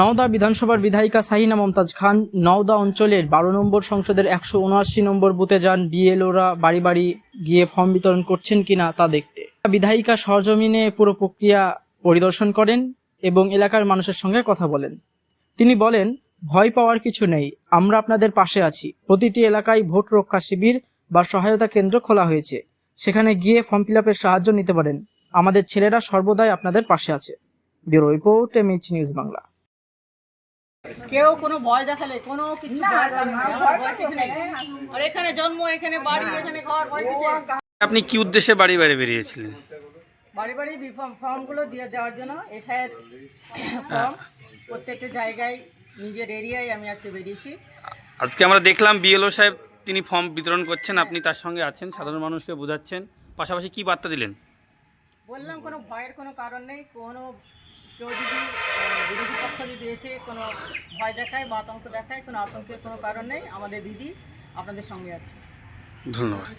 নওদা বিধানসভার বিধায়িকা সাহিনা মমতাজ খান নওদা অঞ্চলের বারো নম্বর সংসদের একশো উনআশি নম্বর বুথে যান বিএলওরা বাড়ি বাড়ি গিয়ে ফর্ম বিতরণ করছেন কিনা তা দেখতে। বিধায়িকা সরজমিনে পুরো প্রক্রিয়া পরিদর্শন করেন এবং এলাকার মানুষের সঙ্গে কথা বলেন। তিনি বলেন, ভয় পাওয়ার কিছু নেই, আমরা আপনাদের পাশে আছি। প্রতিটি এলাকায় ভোট রক্ষা শিবির বা সহায়তা কেন্দ্র খোলা হয়েছে। সেখানে গিয়ে ফর্ম ফিল সাহায্য নিতে পারেন। আমাদের ছেলেরা সর্বদাই আপনাদের পাশে আছে। Bureau report, MH news Bangla. কেউ কোনো ভয় দেখালে কোনো কিছু ভয় নেই। আর এখানে জন্ম এখানে বাড়ি এখানে ঘর ভয় কিছু আপনি কি উদ্দেশ্যে বাড়ি বাইরে বেরিয়েছিলেন? বাড়ি বাড়ি ফর্ম ফর্মগুলো দিয়ে দেওয়ার জন্য এসআইয়ের ফর্ম প্রত্যেকটা জায়গায় নিজের এরিয়ায় আমি আজকে বেরিয়েছি। আজকে আমরা দেখলাম বিএলও সাহেব তিনি ফর্ম বিতরণ করছেন আপনি তার সঙ্গে আছেন সাধারণ মানুষকে বোঝাচ্ছেন। পাশাপাশি কি বার্তা দিলেন? বললাম কোনো ভয়ের কোনো কারণ নেই কোনো কেউ যদি পক্ষ যদি এসে কোনো ভয় দেখায় বা আতঙ্ক দেখায়, কোনো আতঙ্কের কোনো কারণ নেই, আমাদের দিদি আপনাদের সঙ্গে আছে। ধন্যবাদ।